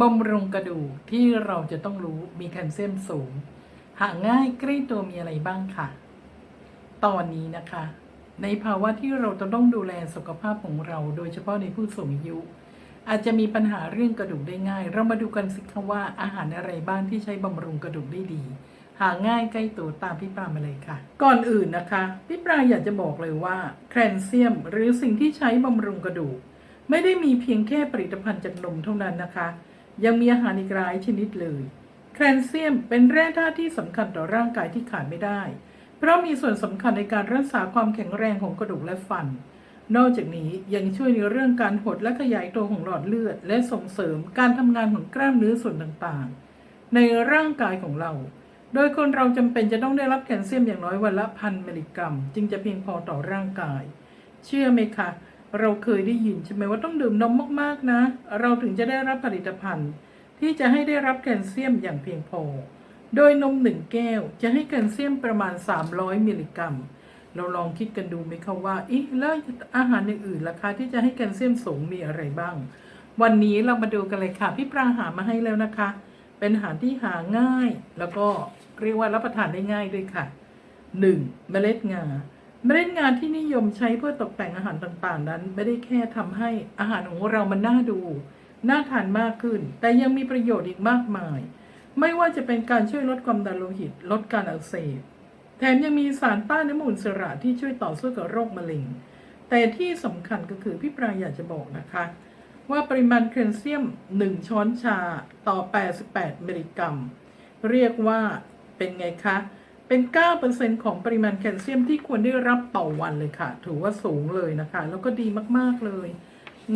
บำรุงกระดูกที่เราจะต้องรู้มีแคลเซียมสูง หาง่ายใกล้ตัวมีอะไรบ้างค่ะ ตอนนี้นะคะ ในภาวะที่เราจะต้องดูแลสุขภาพของเรา โดยเฉพาะในผู้สูงอายุ อาจจะมีปัญหาเรื่องกระดูกได้ง่าย เรามาดูกันสิคะว่าอาหารอะไรบ้างที่ใช้บำรุงกระดูกได้ดี หาง่ายใกล้ตัวตามพี่ปรามาเลยค่ะ ก่อนอื่นนะคะพี่ปราอยากจะบอกเลยว่าแคลเซียม หรือสิ่งที่ใช้บำรุงกระดูก ไม่ได้มีเพียงแค่ผลิตภัณฑ์จากนมเท่านั้นนะคะ ยังมีอาหารอีกหลายชนิดเลย แคลเซียมเป็นแร่ธาตุที่สำคัญต่อร่างกายที่ขาดไม่ได้ เพราะมีส่วนสำคัญในการรักษาความแข็งแรงของกระดูกและฟัน นอกจากนี้ยังช่วยในเรื่องการหดและขยายตัวของหลอดเลือด และส่งเสริมการทำงานของกล้ามเนื้อส่วนต่างๆ ในร่างกายของเรา โดยคนเราจำเป็นจะต้องได้รับแคลเซียมอย่างน้อยวันละพันมิลลิกรัม จึงจะเพียงพอต่อร่างกาย เชื่อไหมคะ เราเคยได้ยินใช่ไหมว่าต้องดื่มนมมากๆนะ เราถึงจะได้รับผลิตภัณฑ์ ที่จะให้ได้รับแคลเซียมอย่างเพียงพอ โดยนมหนึ่งแก้วจะให้แคลเซียมประมาณ 300 มิลลิกรัม เราลองคิดกันดูไหมคะว่าอีแล้วอาหารอื่นๆล่ะคะที่จะให้แคลเซียมสูงมีอะไรบ้าง วันนี้เรามาดูกันเลยค่ะ พี่ปราหามาให้แล้วนะคะ เป็นอาหารที่หาง่าย แล้วก็เรียกว่ารับประทานได้ง่ายด้วยค่ะ 1. เมล็ดงา เมล็ดงานที่นิยมใช้เพื่อตกแต่งอาหารต่างๆ นั้น ไม่ได้แค่ทำให้อาหารของเรามันน่าดู น่าทานมากขึ้น แต่ยังมีประโยชน์อีกมากมาย ไม่ว่าจะเป็นการช่วยลดความดันโลหิต ลดการอักเสบ แถมยังมีสารต้านอนุมูลอิสระที่ช่วยต่อสู้กับโรคมะเร็ง แต่ที่สำคัญก็คือพี่ปรายอยากจะบอกนะคะ ว่าปริมาณแคลเซียม 1 ช้อนชาต่อ 88 มิลลิกรัม เรียกว่าเป็นไงคะ เป็น 9%ของปริมาณแคลเซียมที่ควรได้รับต่อวันเลยค่ะ ถือว่าสูงเลยนะคะ แล้วก็ดีมากๆเลย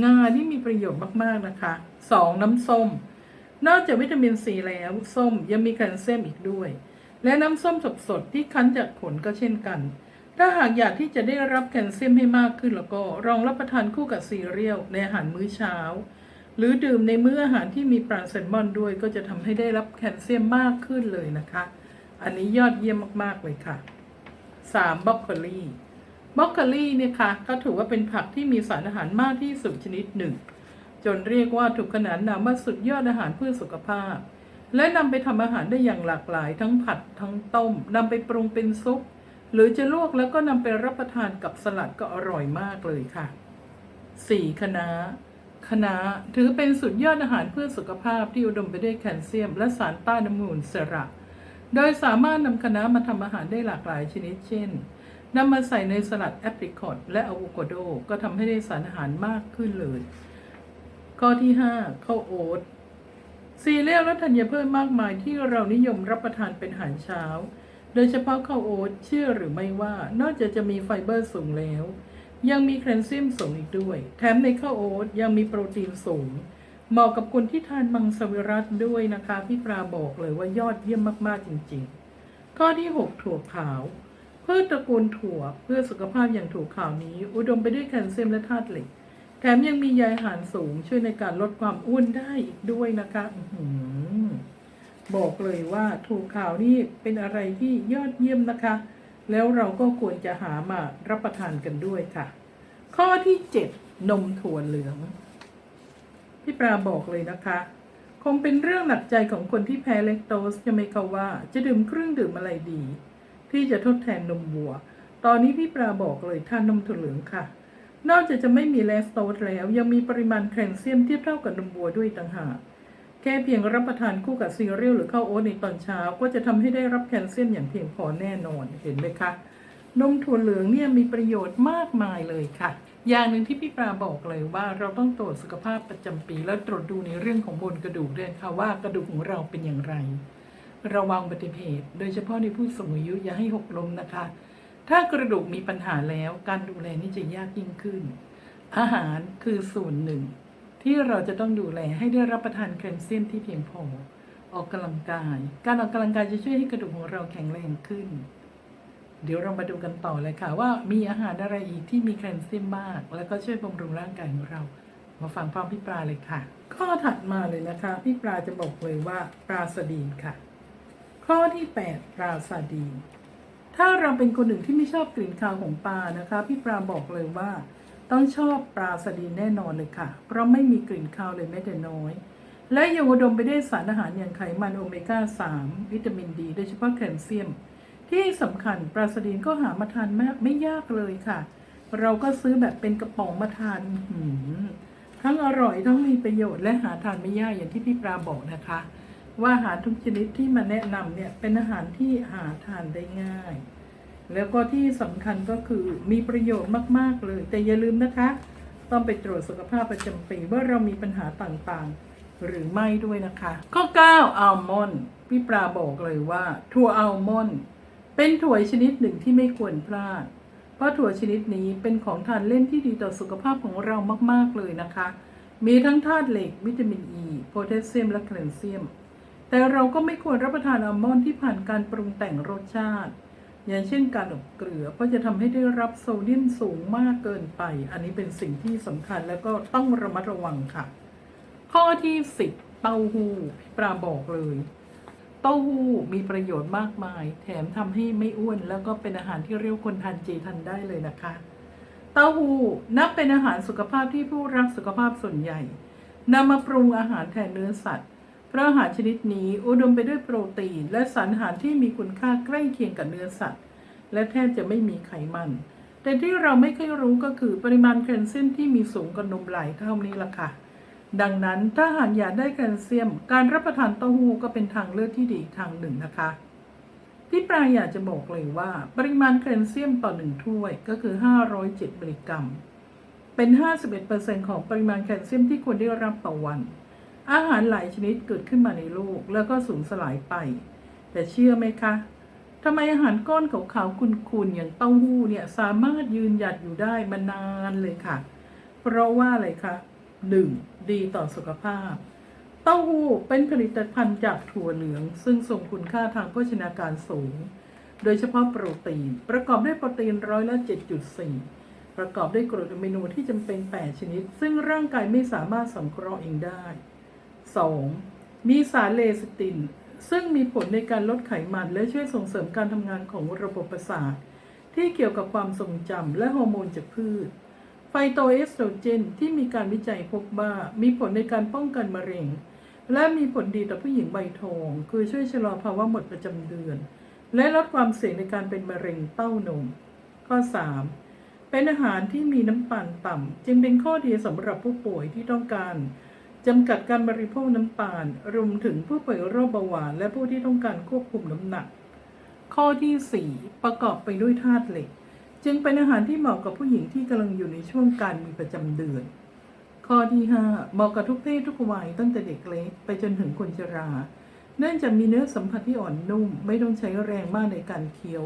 งานี่มีประโยชน์มากๆนะคะ 2. น้ำส้ม นอกจากวิตามินซีแล้วส้มยังมีแคลเซียมอีกด้วย และน้ำส้มสดๆที่คั้นจากผลก็เช่นกัน ถ้าหากอยากที่จะได้รับแคลเซียมให้มากขึ้นแล้วก็ลองรับประทานคู่กับซีเรียลในอาหารมื้อเช้า หรือดื่มในมื้ออาหารที่มีปลาแซลมอนด้วยก็จะทำให้ได้รับแคลเซียมมากขึ้นเลยนะคะ อันนี้ยอดเยี่ยมมากๆเลยค่ะ 3. บรอกโคลีบรอกโคลีเนี่ยค่ะก็ถือว่าเป็นผักที่มีสารอาหารมากที่สุดชนิดหนึ่ง จนเรียกว่าถูกขนานนามว่าสุดยอดอาหารเพื่อสุขภาพ และนำไปทำอาหารได้อย่างหลากหลายทั้งผัดทั้งต้มนำไปปรุงเป็นซุป หรือจะลวกแล้วก็นำไปรับประทานกับสลัดก็อร่อยมากเลยค่ะ 4. คะน้าคะน้าถือเป็นสุดยอดอาหารเพื่อสุขภาพที่อุดมไปด้วยแคลเซียม และสารต้านอนุมูลอิสระ โดยสามารถนำคะน้ามาทำอาหารได้หลากหลายชนิด เช่นนำมาใส่ในสลัดแอปริคอตและอะโวคาโด ก็ทำให้ได้สารอาหารมากขึ้นเลย ข้อที่ 5 ข้าวโอ๊ตซีเรียลและธัญพืชมากมายที่เรานิยมรับประทานเป็นอาหารเช้า โดยเฉพาะข้าวโอ๊ตเชื่อหรือไม่ว่านอกจากจะมีไฟเบอร์สูงแล้ว ยังมีแคลเซียมสูงอีกด้วย แถมในข้าวโอ๊ตยังมีโปรตีนสูง เหมาะกับคนที่ทานมังสวิรัตด้วยนะคะพี่ปราบอกเลยว่ายอดเยี่ยมมากๆจริงๆ ข้อที่ 6 ถั่วขาวพืชตระกูลถั่วเพื่อสุขภาพอย่างถั่วขาวนี้ อุดมไปด้วยแคลเซียมและธาตุเหล็ก แถมยังมีใยอาหารสูงช่วยในการลดความอ้วนได้อีกด้วยนะคะอื้อหือบอกเลยว่าถั่วขาวนี่เป็นอะไรที่ยอดเยี่ยมนะคะ แล้วเราก็ควรจะหามารับประทานกันด้วยค่ะ ข้อที่ 7 นมถั่วเหลือง พี่ปราบอกเลยนะคะ คงเป็นเรื่องหนักใจของคนที่แพ้เลคโตสจะไม่เขาว่าจะดื่มเครื่องดื่มอะไรดี ที่จะทดแทนนมวัว ตอนนี้พี่ปราบอกเลยทานนมถั่วเหลืองค่ะ นอกจากจะไม่มีแลคโตสแล้ว ยังมีปริมาณแคลเซียมเทียบเท่ากับนมวัวด้วยต่างหากแค่เพียงรับประทานคู่กับซีเรียลหรือข้าวโอ๊ตในตอนเช้า ก็จะทำให้ได้รับแคลเซียมอย่างเพียงพอแน่นอนเห็นไหมคะ นมถั่วเหลืองเนี่ยมีประโยชน์มากมายเลยค่ะ อย่างหนึ่งที่พี่ปราบอกเลยว่าเราต้องตรวจสุขภาพประจำปี แล้วตรวจดูในเรื่องของบนกระดูกด้วยค่ะว่ากระดูกของเราเป็นอย่างไร ระวังอุบัติเหตุโดยเฉพาะในผู้สูงอายุอย่าให้หกล้มนะคะ ถ้ากระดูกมีปัญหาแล้วการดูแลนี่จะยากยิ่งขึ้น อาหารคือส่วนหนึ่ง ที่เราจะต้องดูแลให้ได้รับประทานแคลเซียมที่เพียงพอออกกำลังกาย การออกกำลังกายจะช่วยให้กระดูกของเราแข็งแรงขึ้น เดี๋ยวเรามาดูกันต่อเลยค่ะ ว่ามีอาหารอะไรอีกที่มีแคลเซียมมาก แล้วก็ช่วยบำรุงร่างกายของเรา มาฟังพร้อมพี่ปลาเลยค่ะ ข้อถัดมาเลยนะคะ พี่ปลาจะบอกเลยว่าปลาสดีนค่ะ ข้อที่ 8 ปลาซาดีน ถ้าเราเป็นคนหนึ่งที่ไม่ชอบกลิ่นคาวของปลานะคะ พี่ปลาบอกเลยว่า ต้องชอบปลาสดีนแน่นอนเลยค่ะ เพราะไม่มีกลิ่นคาวเลยแม้แต่น้อยและยังอุดมไปด้วยสารอาหารอย่างไขมันโอเมก้า 3 วิตามินดี โดยเฉพาะแคลเซียม ที่สำคัญปลาสดีนก็หามาทานไม่ไม่ยากเลยค่ะ เราก็ซื้อแบบเป็นกระป๋องมาทานหือทั้งอร่อยทั้งมีประโยชน์และหาทานไม่ยากอย่างที่พี่ปลาบอกนะคะ ว่าอาหารทุกชนิดที่มาแนะนำเนี่ยเป็นอาหารที่หาทานได้ง่าย แล้วก็ที่สำคัญก็คือมีประโยชน์มากๆเลย แต่อย่าลืมนะคะ ต้องไปตรวจสุขภาพประจำปีว่าเรามีปัญหาต่างๆ หรือไม่ด้วยนะคะ ข้อ 9 อัลมอนด์พี่ปลาบอกเลยว่าถั่วอัลมอนด์ เป็นถั่วชนิดหนึ่งที่ไม่ควรพลาด เพราะถั่วชนิดนี้เป็นของทานเล่นที่ดีต่อสุขภาพของเรามากๆเลยนะคะ มีทั้งธาตุเหล็ก วิตามินอ e, ีโพแทสเซียม และแคลเซียม แต่เราก็ไม่ควรรับประทานอัลมอนด์ที่ผ่านการปรุงแต่งรสชาติ อย่างเช่นการอบเกลือ เพราะจะทำให้ได้รับโซเดียมสูงมากเกินไป อันนี้เป็นสิ่งที่สำคัญแล้วก็ต้องระมัดระวังค่ะ ข้อที่ 10 เต้าหู้พี่ปลาบอกเลย ต้าหู้มีประโยชน์มากมาย แถมทำให้ไม่อ้วน แล้วก็เป็นอาหารที่เรียกคนทานเจทานได้เลยนะคะ เต้าหู้นับเป็นอาหารสุขภาพที่ผู้รักสุขภาพส่วนใหญ่นำมาปรุงอาหารแทนเนื้อสัตว์ เพราะอาหารชนิดนี้อุดมไปด้วยโปรตีน และสารอาหารที่มีคุณค่าใกล้เคียงกับเนื้อสัตว์ และแทบจะไม่มีไขมัน แต่ที่เราไม่เคยรู้ก็คือปริมาณแคลเซียมที่มีสูงกว่านมหลายเท่านี้ล่ะค่ะ ดังนั้นถ้าหากอยากได้แคลเซียม การรับประทานเต้าหู้ก็เป็นทางเลือกที่ดีทางหนึ่งนะคะ ที่ปลายอยากจะบอกเลยว่า ปริมาณแคลเซียมต่อหนึ่งถ้วยก็คือ 507มิลลิกรัม เป็น 51%ของปริมาณแคลเซียมที่ควรได้รับต่อวัน อาหารหลายชนิดเกิดขึ้นมาในโลกแล้วก็สูญสลายไป แต่เชื่อไหมคะทำไมอาหารก้อนขาวๆคุนๆอย่างเต้าหู้เนี่ยสามารถยืนหยัดอยู่ได้มานานเลยค่ะ เพราะว่าอะไรคะ หนึ่งดีต่อสุขภาพ เต้าหู้เป็นผลิตภัณฑ์จากถั่วเหลือง ซึ่งส่งคุณค่าทางโภชนาการสูง โดยเฉพาะโปรตีน ประกอบด้วยโปรตีนร้อยละ 7.4 ประกอบด้วยกรดอะมิโนที่จำเป็น 8 ชนิด ซึ่งร่างกายไม่สามารถสังเคราะห์เองได้ 2. มีสารเลซิติน ซึ่งมีผลในการลดไขมันและช่วยส่งเสริมการทำงานของระบบประสาทที่เกี่ยวกับความทรงจำและฮอร์โมนจากพืช ไฟโตเอสโตรเจนที่มีการวิจัยพบว่ามีผลในการป้องกันมะเร็ง และมีผลดีต่อผู้หญิงใบทอง คือช่วยชะลอภาวะหมดประจำเดือน และลดความเสี่ยงในการเป็นมะเร็งเต้านม ข้อ 3. เป็นอาหารที่มีน้ำตาลต่ำจึงเป็นข้อดีสำหรับผู้ป่วยที่ต้องการจำกัดการบริโภคน้ำตาลรวมถึงผู้ป่วยโรคเบาหวานและผู้ที่ต้องการควบคุมน้ำหนัก ข้อที่ 4 ประกอบไปด้วยธาตุเหล็ก จึงเป็นอาหารที่เหมาะกับผู้หญิงที่กำลังอยู่ในช่วงการมีประจำเดือน ข้อที่ 5 เหมาะกับทุกเพศทุกวัยตั้งแต่เด็กเล็กไปจนถึงคนชรา เนื่องจากมีเนื้อสัมผัสที่อ่อนนุ่ม ไม่ต้องใช้แรงมากในการเคี้ยว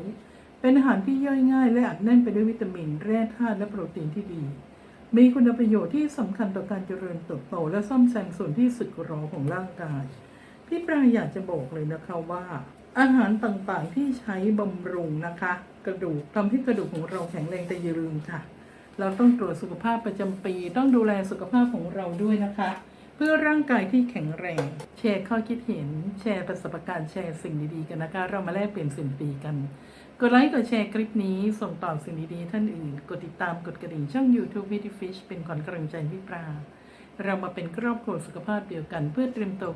เป็นอาหารที่ย่อยง่ายและอัดแน่นไปด้วยวิตามิน แร่ธาตุและโปรตีนที่ดี มีคุณประโยชน์ที่สำคัญต่อการเจริญเติบโต และซ่อมแซมส่วนที่สึกหรอของร่างกาย พี่ปลาอยากจะบอกเลยนะคะว่า อาหารต่างๆที่ใช้บำรุงนะคะ กระดูกทำให้กระดูกของเราแข็งแรงแต่อย่าลืมค่ะ เราต้องตรวจสุขภาพประจำปี ต้องดูแลสุขภาพของเราด้วยนะคะ เพื่อร่างกายที่แข็งแรง แชร์ข้อคิดเห็น แชร์ประสบการณ์แชร์สิ่งดีๆกันนะคะ เรามาแลกเปลี่ยนสิ่งดีกัน กดไลค์กดแชร์คลิปนี้ส่งต่อสิ่งดีๆท่านอื่น กดติดตามกดกระดิ่งช่อง YouTube v i t y Fish เป็นขวัญกำลังใจพี่ปลาเรามาเป็นครอบครัวสุขภาพเดียวกันเพื่อเตรียมตัว